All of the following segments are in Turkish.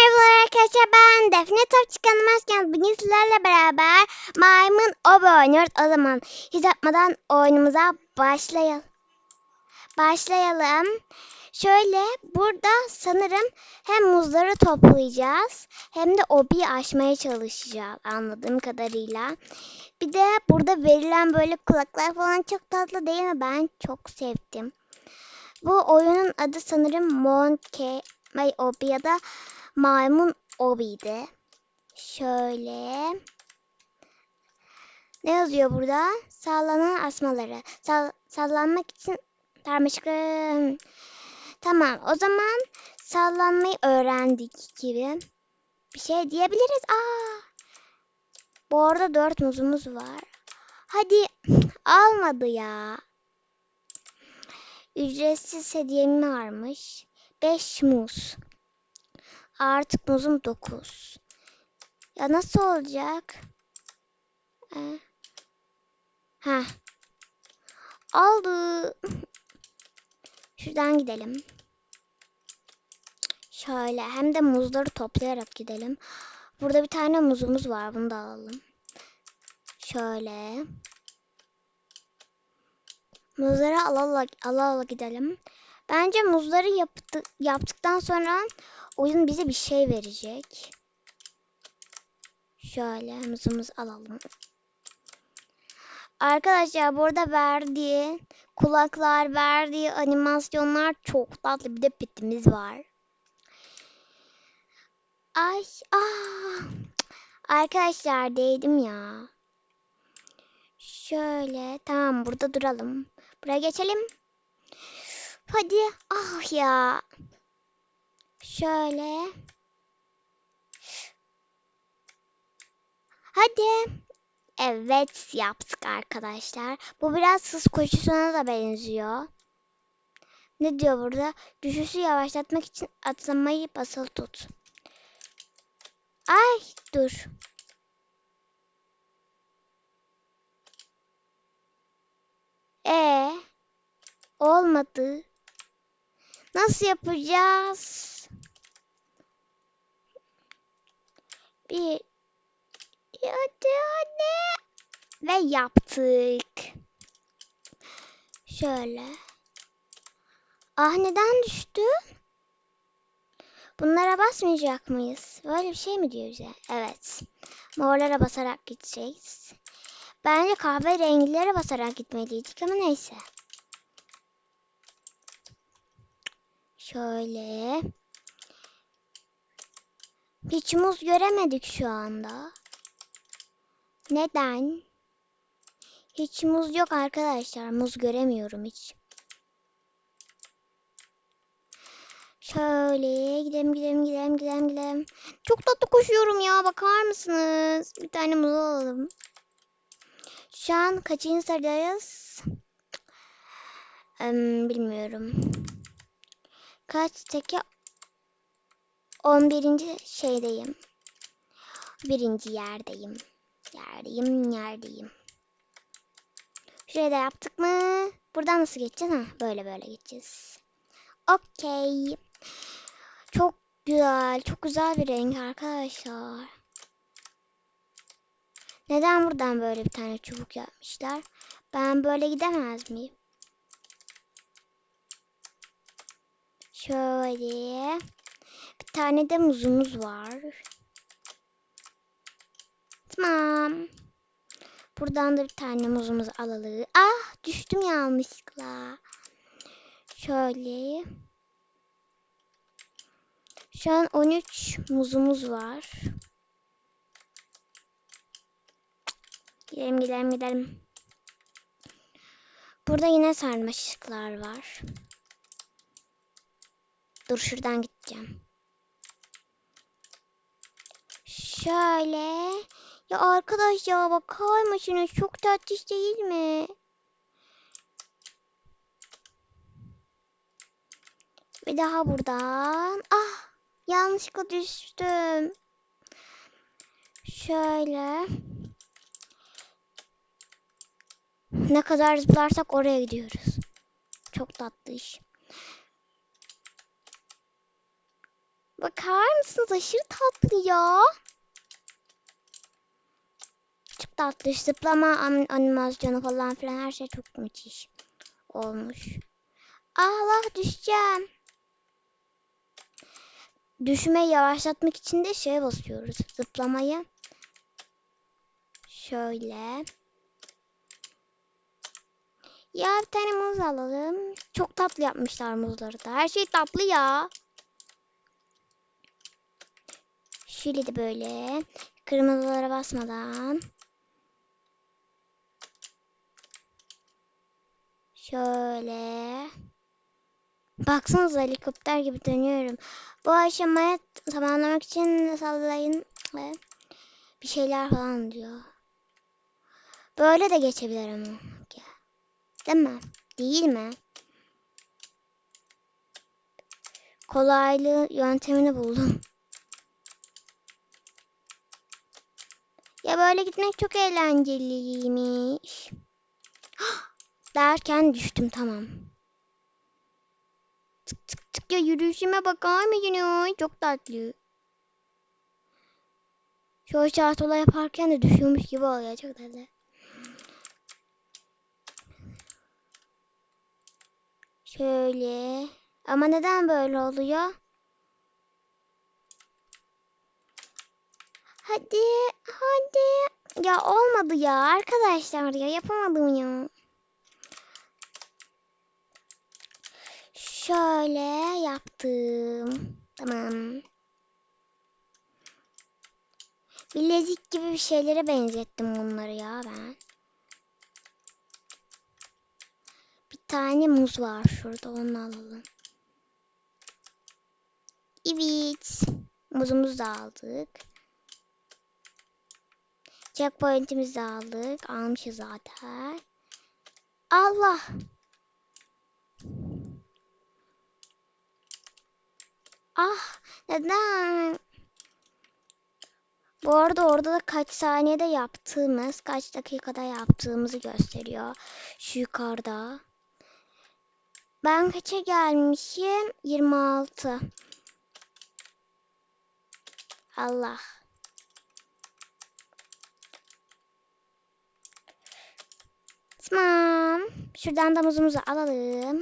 merhabalar arkadaşlar ben Defne Top çıkanmazken bugün sizlerle beraber maymun obi oynuyoruz. O zaman hiç yapmadan oyunumuza başlayalım. Başlayalım. Şöyle burada sanırım hem muzları toplayacağız hem de obiyi aşmaya çalışacağız anladığım kadarıyla. Bir de burada verilen böyle kulaklar falan çok tatlı değil mi? Ben çok sevdim. Bu oyunun adı sanırım Monkey May Obi ya da Maymun Obi'ydi. Şöyle. Ne yazıyor burada? Sallanan asmaları. Sall- sallanmak için sarmışkım. Tamam o zaman sallanmayı öğrendik gibi. Bir şey diyebiliriz. Aa. Bu arada dört muzumuz var. Hadi almadı ya. Ücretsiz hediyem varmış. 5 muz. Artık muzum 9. Ya nasıl olacak? Ee, ha. Aldı. Şuradan gidelim. Şöyle hem de muzları toplayarak gidelim. Burada bir tane muzumuz var. Bunu da alalım. Şöyle. Muzları ala ala, ala, ala gidelim. Bence muzları yaptı, yaptıktan sonra oyun bize bir şey verecek. Şöyle muzumuzu alalım. Arkadaşlar burada verdiği kulaklar, verdiği animasyonlar çok tatlı. Bir de petimiz var. Ay, ah. Arkadaşlar değdim ya. Şöyle tamam burada duralım. Buraya geçelim. Hadi. Ah ya. Şöyle. Hadi. Evet yaptık arkadaşlar. Bu biraz hız koşusuna da benziyor. Ne diyor burada? Düşüşü yavaşlatmak için atlamayı basılı tut. Ay dur. E olmadı. Nasıl yapacağız? Bir hadi hadi ve yaptık. Şöyle. Ah neden düştü? Bunlara basmayacak mıyız? Böyle bir şey mi diyor bize? Evet. Morlara basarak gideceğiz. Bence kahverengilere basarak gitmeliydik ama neyse. Şöyle. Hiç muz göremedik şu anda. Neden? Hiç muz yok arkadaşlar. Muz göremiyorum hiç. Şöyle gidelim gidelim gidelim gidelim gidelim. Çok tatlı koşuyorum ya bakar mısınız? Bir tane muz alalım. Şu an kaçıncı sıradayız? Hmm, bilmiyorum. Kaç teke? 11. şeydeyim. Birinci yerdeyim. Yerdeyim, yerdeyim. Şuraya da yaptık mı? Buradan nasıl geçeceğiz? Ha, böyle böyle geçeceğiz. Okey. Çok güzel. Çok güzel bir renk arkadaşlar. Neden buradan böyle bir tane çubuk yapmışlar? Ben böyle gidemez miyim? Şöyle. Bir tane de muzumuz var. Tamam. Buradan da bir tane muzumuzu alalım. Ah düştüm yanlışlıkla. Şöyle. Şu an 13 muzumuz var. Gidelim gidelim gidelim. Burada yine sarmaşıklar var. Dur şuradan gideceğim. Şöyle. Ya arkadaş ya bakar mısınız? Çok tatlış değil mi? Bir daha buradan. Ah yanlışlıkla düştüm. Şöyle. Ne kadar zıplarsak oraya gidiyoruz. Çok tatlı iş. Bakar mısınız? Aşırı tatlı ya. Çok tatlı. Zıplama an- animasyonu falan filan her şey çok müthiş olmuş. Allah düşeceğim. Düşmeyi yavaşlatmak için de şey basıyoruz. Zıplamayı. Şöyle. Ya bir tane muz alalım. Çok tatlı yapmışlar muzları da. Her şey tatlı ya. Şöyle de böyle. Kırmızılara basmadan. Şöyle. Baksanıza helikopter gibi dönüyorum. Bu aşamaya tamamlamak için sallayın ve bir şeyler falan diyor. Böyle de geçebilir ama. Değil mi? Değil mi? Kolaylığı yöntemini buldum. Ya böyle gitmek çok eğlenceliymiş. Derken düştüm tamam. Tık tık tık ya yürüyüşüme bakar mısın? Çok tatlı. Şu aşağı sola yaparken de düşüyormuş gibi oluyor. Çok tatlı. Şöyle. Ama neden böyle oluyor? Hadi, hadi. Ya olmadı ya arkadaşlar ya yapamadım ya. Şöyle yaptım. Tamam. Bilezik gibi bir şeylere benzettim bunları ya ben. Bir tane muz var şurada onu alalım. Evet. Muzumuzu da aldık. Checkpoint'imizi aldık. Almışız zaten. Allah. Ah neden? Bu arada orada da kaç saniyede yaptığımız, kaç dakikada yaptığımızı gösteriyor. Şu yukarıda. Ben kaça gelmişim? 26. Allah. Tamam. Şuradan da muzumuzu alalım.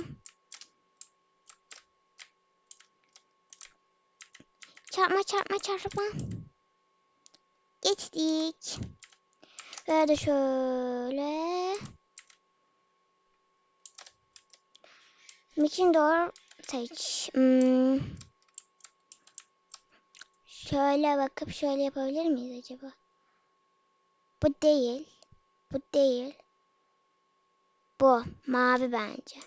Çarpma çarpma çarpma. Geçtik. Ve de şöyle. Mission door seç. Hmm. Şöyle bakıp şöyle yapabilir miyiz acaba? Bu değil. Bu değil. Bu. Mavi bence.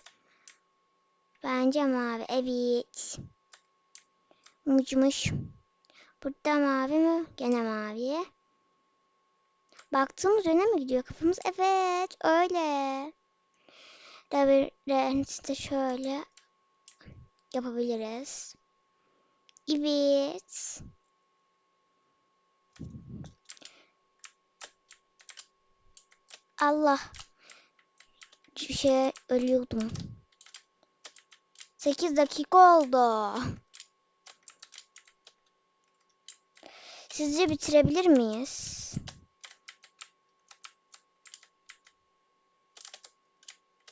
Bence mavi. Evet. Mucmuş. Burada mavi mi? Gene mavi. Baktığımız yöne mi gidiyor kafamız? Evet. Öyle. Labirenti şöyle yapabiliriz. Evet. Allah. Bir şey ölüyordum. 8 dakika oldu. Sizce bitirebilir miyiz?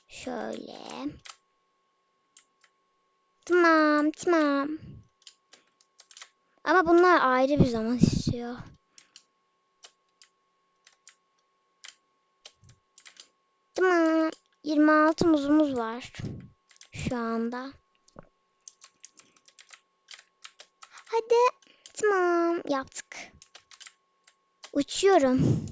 Şöyle. Tamam, tamam. Ama bunlar ayrı bir zaman istiyor. Tamam. 26 muzumuz var. Şu anda. Hadi. Tamam. Yaptık. Uçuyorum.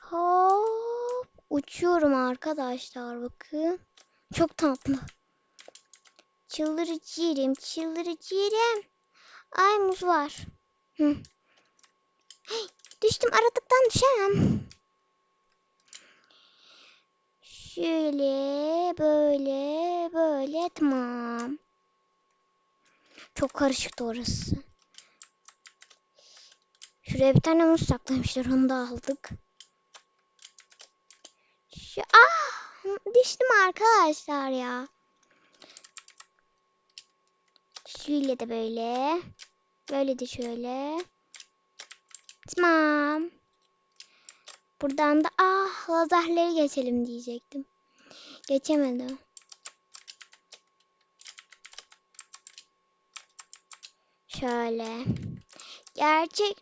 Hop. Uçuyorum arkadaşlar bakın. Çok tatlı. Çıldırıcıyım, çıldırıcıyım. Ay muz var. Hı. Hey, Düştüm aradıktan düşemem. Şöyle böyle böyle tamam. Çok karışıktı orası. Şuraya bir tane muz saklamışlar. Onu da aldık. Şu, ah! Düştüm arkadaşlar ya. Şöyle de böyle. Böyle de şöyle. Tamam. Buradan da ah lazerleri geçelim diyecektim. Geçemedim. Şöyle. Gerçek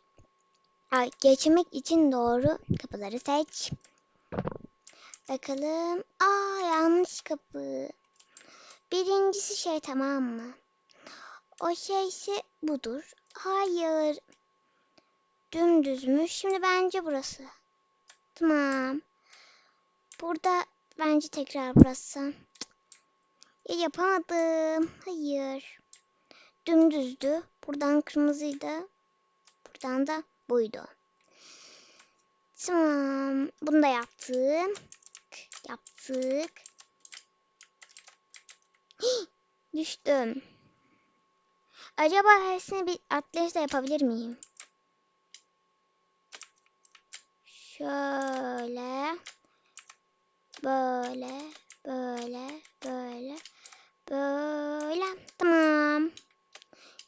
Ay, geçmek için doğru kapıları seç. Bakalım. Aa yanlış kapı. Birincisi şey tamam mı? O şeysi budur. Hayır. Dümdüzmüş. Şimdi bence burası. Tamam. Burada bence tekrar burası. Ya yapamadım. Hayır. Dümdüzdü. Buradan kırmızıydı. Buradan da buydu. Tamam. Bunu da yaptım. Yaptık. Hii, düştüm. Acaba hepsini bir atlayışla yapabilir miyim? Şöyle. Böyle. Böyle. Böyle. Böyle. Tamam.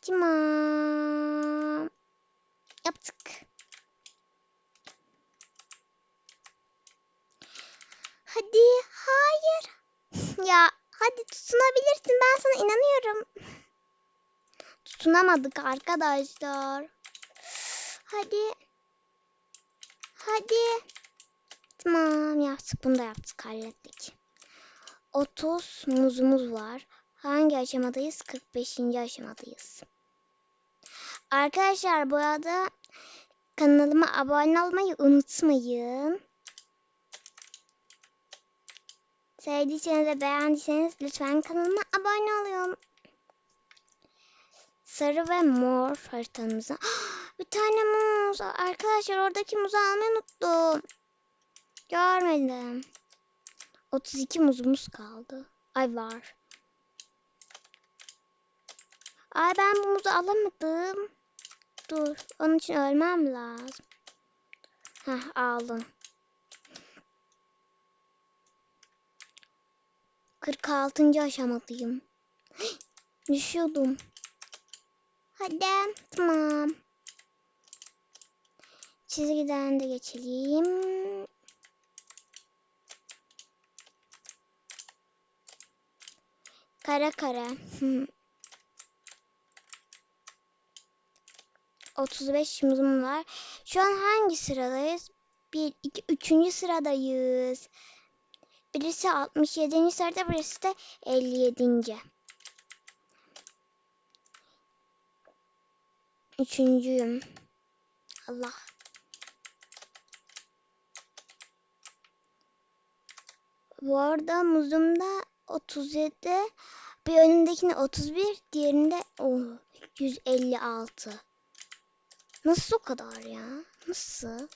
Tamam. Yaptık. Hadi. Hayır. Ya hadi tutunabilirsin. Ben sana inanıyorum. Tutunamadık arkadaşlar. Hadi. Hadi. Tamam yaptık. Bunu da yaptık. Hallettik. 30 muzumuz var. Hangi aşamadayız? 45. aşamadayız. Arkadaşlar bu arada kanalıma abone olmayı unutmayın. Sevdiyseniz ve beğendiyseniz lütfen kanalıma abone olun. Sarı ve mor haritamıza. Bir tane muz. Arkadaşlar oradaki muzu almayı unuttum. Görmedim. 32 muzumuz kaldı. Ay var. Ay ben bu muzu alamadım. Dur. Onun için ölmem lazım. Heh aldım. 46. aşamadayım. Düşüyordum. Hadi. Tamam. Çizgiden de geçelim. Kara kara. Hı. 35 muzum var. Şu an hangi sıradayız? 1, 2, 3. sıradayız. Birisi 67. sırada, birisi de 57. Üçüncüyüm. Allah. Bu arada muzumda 37. Bir önündekine 31, diğerinde oh, 156. Nasıl o kadar ya? Nasıl?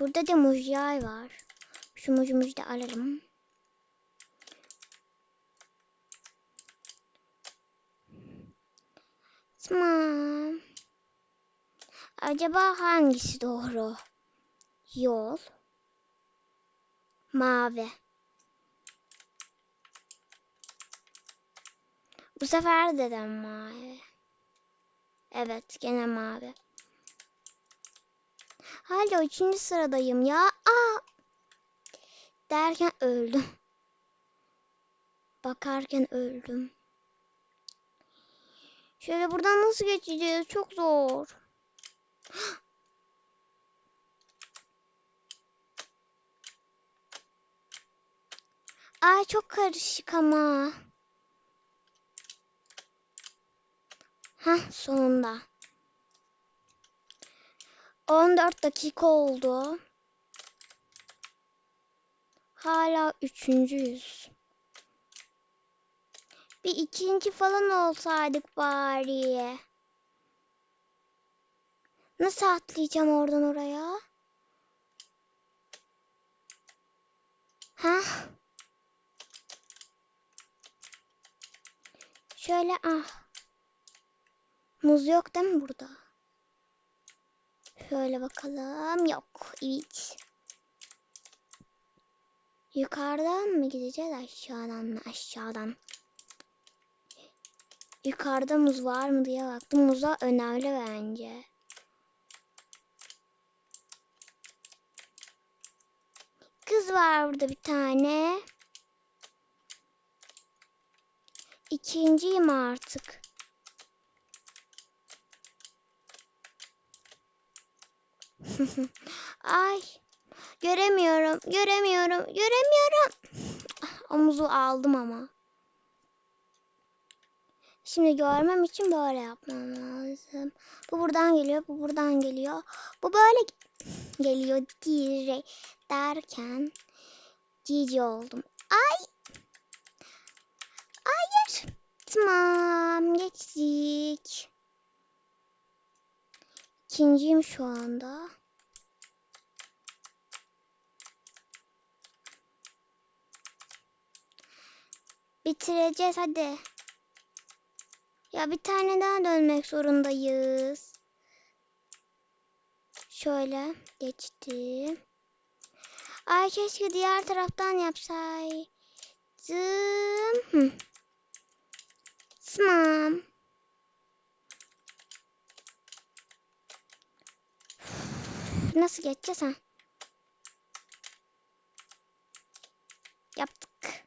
Burada da mujyay var. Şu mujumuzu da alalım. Tamam. Acaba hangisi doğru? Yol. Mavi. Bu sefer de mavi. Evet gene mavi. Hala üçüncü sıradayım ya. Aa! Derken öldüm. Bakarken öldüm. Şöyle buradan nasıl geçeceğiz? Çok zor. Ay çok karışık ama. Heh sonunda. 14 dakika oldu. Hala üçüncüyüz. Bir ikinci falan olsaydık bari. Nasıl atlayacağım oradan oraya? Ha? Şöyle ah. Muz yok değil mi burada? Şöyle bakalım. Yok. Evet. Yukarıdan mı gideceğiz aşağıdan mı? Aşağıdan. Yukarıda muz var mı diye baktım. Muza önemli bence. Kız var burada bir tane. İkinciyim artık. Ay. Göremiyorum. Göremiyorum. Göremiyorum. Ah, Omuzu aldım ama. Şimdi görmem için böyle yapmam lazım. Bu buradan geliyor. Bu buradan geliyor. Bu böyle geliyor dire derken cici oldum. Ay. Hayır. Tamam geçtik. İkinciyim şu anda. Bitireceğiz hadi. Ya bir tane daha dönmek zorundayız. Şöyle geçtim. Ay keşke diğer taraftan yapsaydım. Hı. Tamam. Nasıl geçeceğiz ha? Yaptık.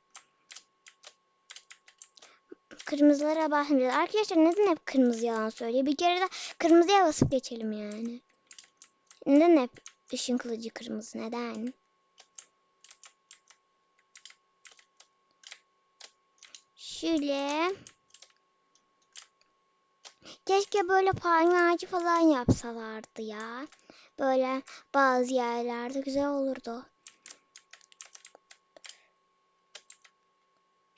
Kırmızılara basmayacağız. Arkadaşlar neden hep kırmızı yalan söylüyor? Bir kere de kırmızıya basıp geçelim yani. Neden hep ışın kılıcı kırmızı? Neden? Şöyle. Keşke böyle palmiye ağacı falan yapsalardı ya. Böyle bazı yerlerde güzel olurdu.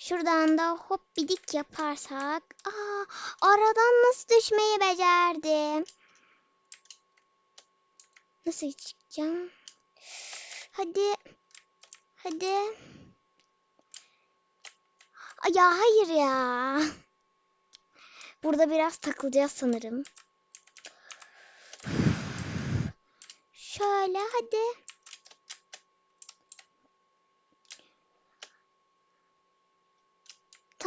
Şuradan da hop bidik yaparsak. Aa, aradan nasıl düşmeyi becerdim. Nasıl çıkacağım? Hadi. Hadi. Ay Ya hayır ya. Burada biraz takılacağız sanırım. Şöyle hadi.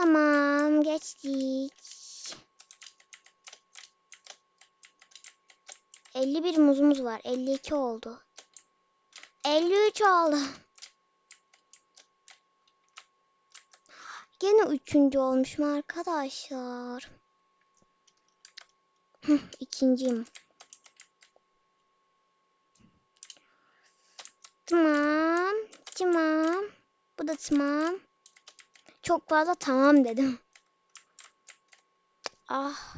Tamam geçtik. 51 muzumuz var. 52 oldu. 53 oldu. Gene üçüncü olmuşum arkadaşlar. İkinciyim. Tamam. Tamam. Bu da tamam. Çok fazla tamam dedim. Ah.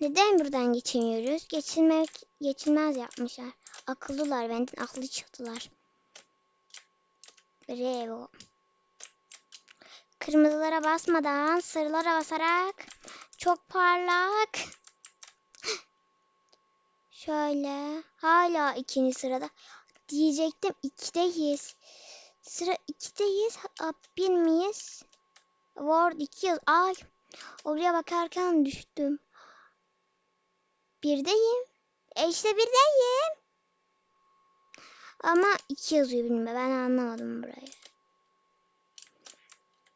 Neden buradan geçemiyoruz? Geçilmek, geçilmez yapmışlar. Akıllılar benden akıllı çıktılar. Bravo. Kırmızılara basmadan sarılara basarak çok parlak. Şöyle hala ikinci sırada. Diyecektim ikideyiz. Sıra ikideyiz. Bir miyiz? İki yaz. Ay oraya bakarken düştüm. Birdeyim. E işte birdeyim. Ama iki yazıyor bilmem. Ben anlamadım burayı.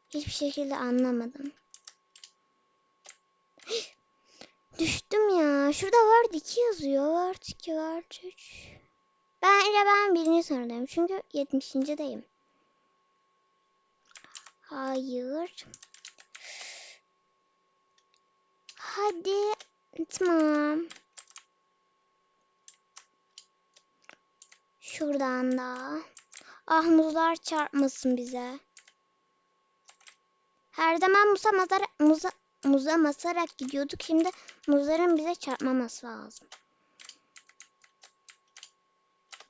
Hiçbir şekilde anlamadım. Düştüm ya. Şurada Word 2 yazıyor. Word 2, Word 3. Ben ile ben birinci sıradayım. Çünkü 70.deyim. Hayır. Hadi. Tamam. Şuradan da. Ah muzlar çarpmasın bize. Her zaman muza, mazara, muza, muza basarak gidiyorduk. Şimdi muzların bize çarpmaması lazım.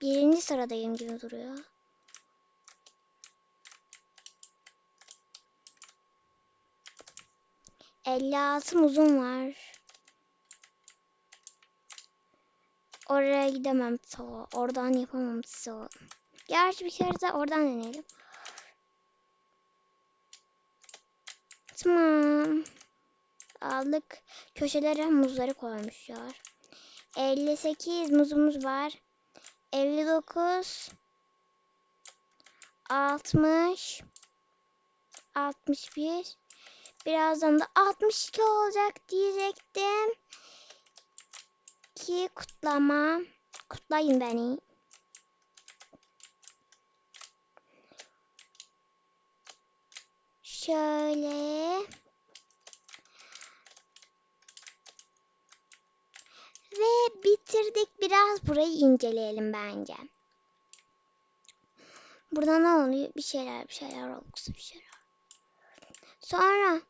Birinci sıradayım gibi duruyor. Elli altı muzum var. Oraya gidemem so. Oradan yapamam so. Gerçi bir kere de oradan deneyelim. Tamam. Aldık. Köşelere muzları koymuşlar. 58 muzumuz var. 59 60 61 Birazdan da 62 olacak diyecektim. Ki kutlama. Kutlayın beni. Şöyle. Ve bitirdik. Biraz burayı inceleyelim bence. Burada ne oluyor? Bir şeyler bir şeyler olgusu bir şeyler. Sonra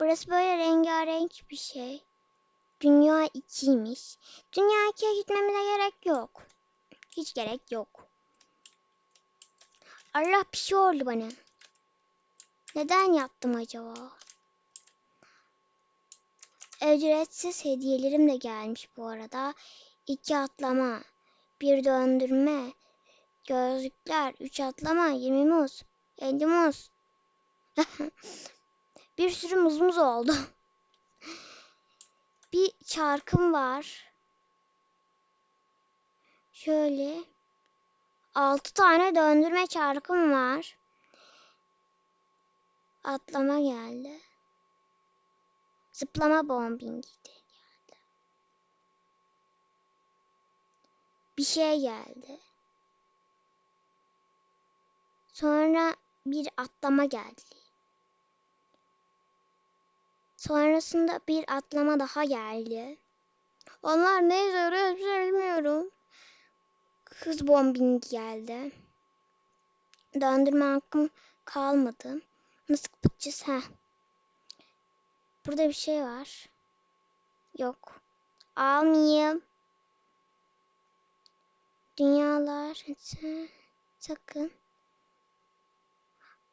burası böyle rengarenk bir şey. Dünya 2'ymiş. Dünya 2'ye gitmemize gerek yok. Hiç gerek yok. Allah bir şey oldu bana. Neden yaptım acaba? Ücretsiz hediyelerim de gelmiş bu arada. İki atlama, bir döndürme, gözlükler, üç atlama, yirmi muz, elli muz. bir sürü muzumuz oldu. bir çarkım var. Şöyle. Altı tane döndürme çarkım var. Atlama geldi. Zıplama bombingi de geldi. Bir şey geldi. Sonra bir atlama geldi. Sonrasında bir atlama daha geldi. Onlar ne şey bilmiyorum. Hız bombing geldi. Döndürme hakkım kalmadı. Nasıl kapatacağız? Heh. Burada bir şey var. Yok. Almayayım. Dünyalar. Sakın.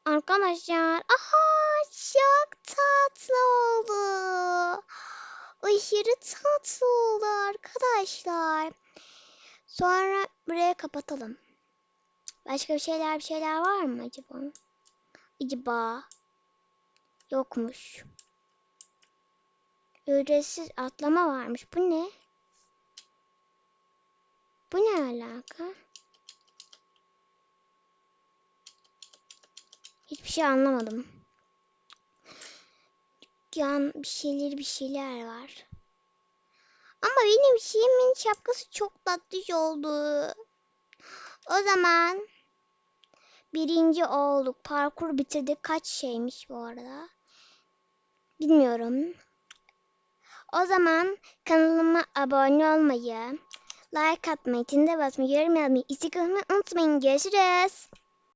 Arkadaşlar. Aha çok tatlı oldu. Aşırı tatlı oldu arkadaşlar. Sonra buraya kapatalım. Başka bir şeyler bir şeyler var mı acaba? Acaba? Yokmuş. Ücretsiz atlama varmış. Bu ne? Bu ne alaka? Hiçbir şey anlamadım. Dükkan bir şeyler bir şeyler var. Ama benim şeyimin şapkası çok tatlış oldu. O zaman birinci olduk. Parkur bitirdik. Kaç şeymiş bu arada? Bilmiyorum. O zaman kanalıma abone olmayı, like atmayı, tinde basmayı, yorum yazmayı, istek unutmayın. Görüşürüz.